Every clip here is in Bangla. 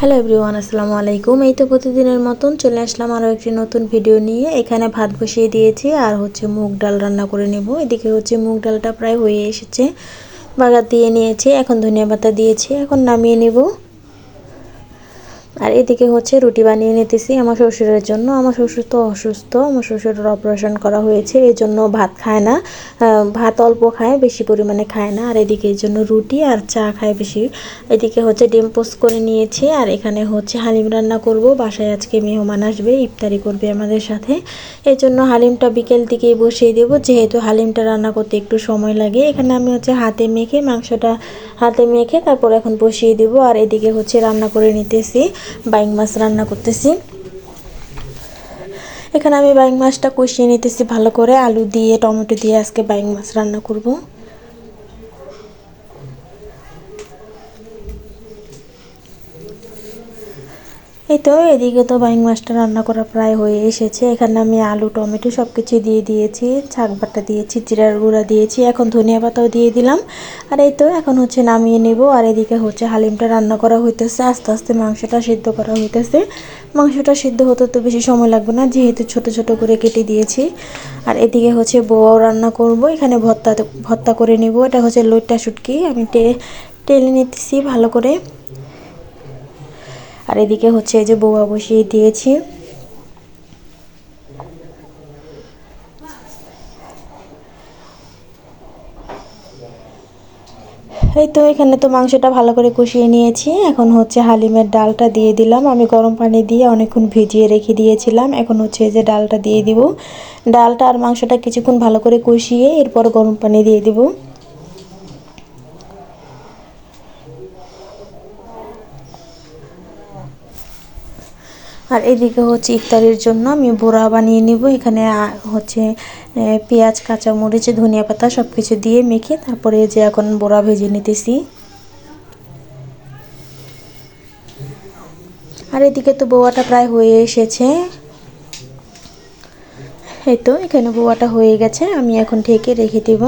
হ্যালো এভরিওয়ান আসসালামু আলাইকুম। এই তো প্রতিদিনের মতন চলে আসলাম আরও একটি নতুন ভিডিও নিয়ে। এখানে ভাত বসিয়ে দিয়েছি আর হচ্ছে মুগ ডাল রান্না করে নেব। এদিকে হচ্ছে মুগ ডালটা প্রায় হয়ে এসেছে। বাগার দিয়ে নিয়েছি, এখন ধনিয়া পাতা দিয়েছি, এখন নামিয়ে নেব। আর এদিকে হচ্ছে রুটি বানিয়ে নিতেছি আমার শ্বশুরের জন্য। আমার শ্বশুর তো অসুস্থ, আমার শ্বশুরের অপারেশন করা হয়েছে এই জন্য ভাত খায় না। ভাত অল্প খায়, বেশি পরিমাণে খায় না। আর এদিকে এই জন্য রুটি আর চা খায় বেশি। এদিকে হচ্ছে ডিম পোস্ট করে নিয়েছি আর এখানে হচ্ছে হালিম রান্না করব। বাসায় আজকে মেহমান আসবে, ইফতারি করবে আমাদের সাথে। এই জন্য হালিমটা বিকেল দিকেই বসিয়ে দেবো। যেহেতু হালিমটা রান্না করতে একটু সময় লাগে, এখানে আমি হচ্ছে হাতে মেখে মাংসটা হাতে মেখে তারপর এখন বসিয়ে দেবো। আর এদিকে হচ্ছে রান্না করে নিতেছি। বাইং মাছ রান্না করতেছি। এখানে আমি বাইং মাছটা কষিয়ে নিতেছি ভালো করে, আলু দিয়ে, টমেটো দিয়ে আজকে বাইং মাছ রান্না করব। এই তো এদিকে তো বাইং মাছটা রান্না করা প্রায় হয়ে এসেছে। এখানে আমি আলু, টমেটো সব কিছু দিয়ে দিয়েছি ছাক বাটা দিয়েছি, জিরার গুঁড়া দিয়েছি, এখন ধনিয়া পাতাও দিয়ে দিলাম। আর এই তো এখন হচ্ছে নামিয়ে নেব। আর এদিকে হচ্ছে হালিমটা রান্না করা হইতেছে, আস্তে আস্তে মাংসটা সিদ্ধ করা হইতেছে। মাংসটা সিদ্ধ হতে তো বেশি সময় লাগবে না, যেহেতু ছোট ছোট করে কেটে দিয়েছি। আর এদিকে হচ্ছে বোয়াও রান্না করব, এখানে ভর্তা ভর্তা করে নেব। এটা হচ্ছে লইট্টা শুটকি, আমি টেলে নিতেছি ভালো করে। আর এদিকে হচ্ছে এই যে বৌয়া বসিয়ে দিয়েছি। এই তো এখানে তো মাংসটা ভালো করে কষিয়ে নিয়েছি। এখন হচ্ছে হালিমের ডালটা দিয়ে দিলাম। আমি গরম পানি দিয়ে অনেকক্ষণ ভিজিয়ে রেখে দিয়েছিলাম। এখন হচ্ছে যে ডালটা দিয়ে দিব। ডালটা আর মাংসটা কিছুক্ষণ ভালো করে কষিয়ে এরপর গরম পানি দিয়ে দিব। আর এদিকে হচ্ছে ইফতারির জন্য আমি বোড়া বানিয়ে নিব। এখানে হচ্ছে পেঁয়াজ কাঁচামরিচ ধনিয়া পাতা সব কিছু দিয়ে মেখে তারপরে যে এখন বোড়া ভেজে নিতেছি। আর এদিকে তো বোয়াটা প্রায় হয়ে এসেছে। এই তো, এখানে বোয়াটা হয়ে গেছে, আমি এখন ঢেকে রেখে দেব।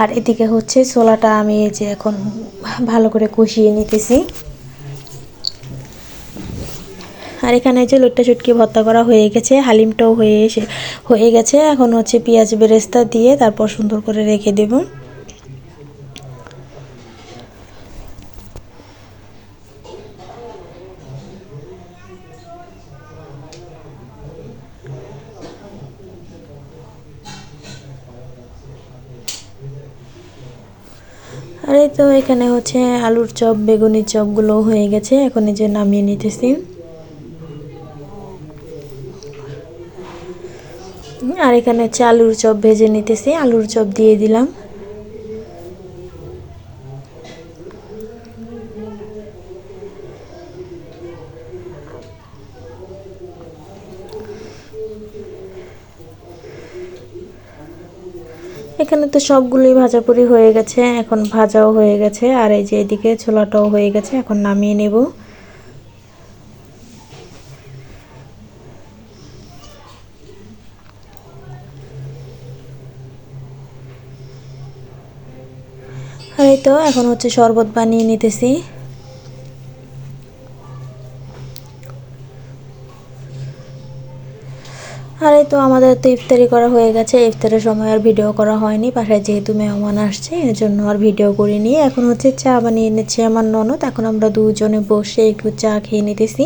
আর এদিকে হচ্ছে ছোলাটা আমি যে এখন ভালো করে কষিয়ে নিতেছি। আর এখানে যে লোটটা চুটকি ভর্তা করা হয়ে গেছে, হালিমটাও হয়ে এসে, হয়ে গেছে। এখন হচ্ছে পেঁয়াজ বেরেস্তা দিয়ে তারপর সুন্দর করে রেখে দেব। আর এই তো এখানে হচ্ছে আলুর চপ, বেগুনির চপগুলো হয়ে গেছে। এখন এই যে নামিয়ে নিতেছি। আর এখানে হচ্ছে আলুর চপ ভেজে নিতেছি। আলুর চপ দিয়ে দিলাম। এখানে তো সবগুলোই ভাজাপুরি হয়ে গেছে। এখন ভাজাও হয়ে গেছে। আর এই যে এদিকে ছোলাটাও হয়ে গেছে। এখন নামিয়ে নেব। এই তো এখন হচ্ছে শরবত বানিয়ে নিতেছি। আর এই তো আমাদের তো ইফতারি করা হয়ে গেছে। ইফতারের সময় আর ভিডিও করা হয়নি। বাসায় যেহেতু মেহমান আসছে এর জন্য আর ভিডিও করিনি। এখন হচ্ছে চা বানিয়ে নিচ্ছে আমার ননদ। এখন আমরা দুজনে বসে একটু চা খেয়ে নিতেছি।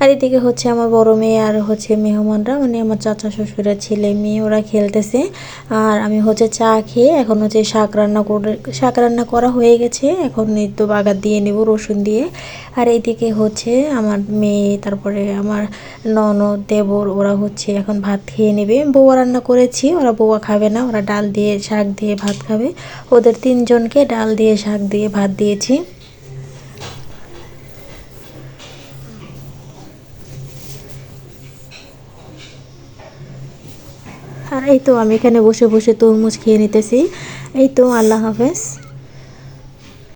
আর এদিকে হচ্ছে আমার বড় মেয়ে আর হচ্ছে মেহমানরা মানে আমার চাচা শ্বশুরের ছেলে মেয়ে, ওরা খেলতেছে। আর আমি হচ্ছে চা খেয়ে এখন হচ্ছে শাক রান্না করে, শাক রান্না করা হয়ে গেছে। এখন তো বাগার দিয়ে নেব, রসুন দিয়ে। আর এইদিকে হচ্ছে আমার মেয়ে, তারপরে আমার ননদ, দেবর, ওরা হচ্ছে এখন ভাত খেয়ে নেবে। বৌয়া রান্না করেছি, ওরা বৌয়া খাবে না, ওরা ডাল দিয়ে শাক দিয়ে ভাত খাবে। ওদের তিনজনকে ডাল দিয়ে, শাক দিয়ে ভাত দিয়েছি। আর এই তো আমি এখানে বসে বসে তরমুজ খেয়ে নিতেছি। এই তো, আল্লাহ হাফেজ।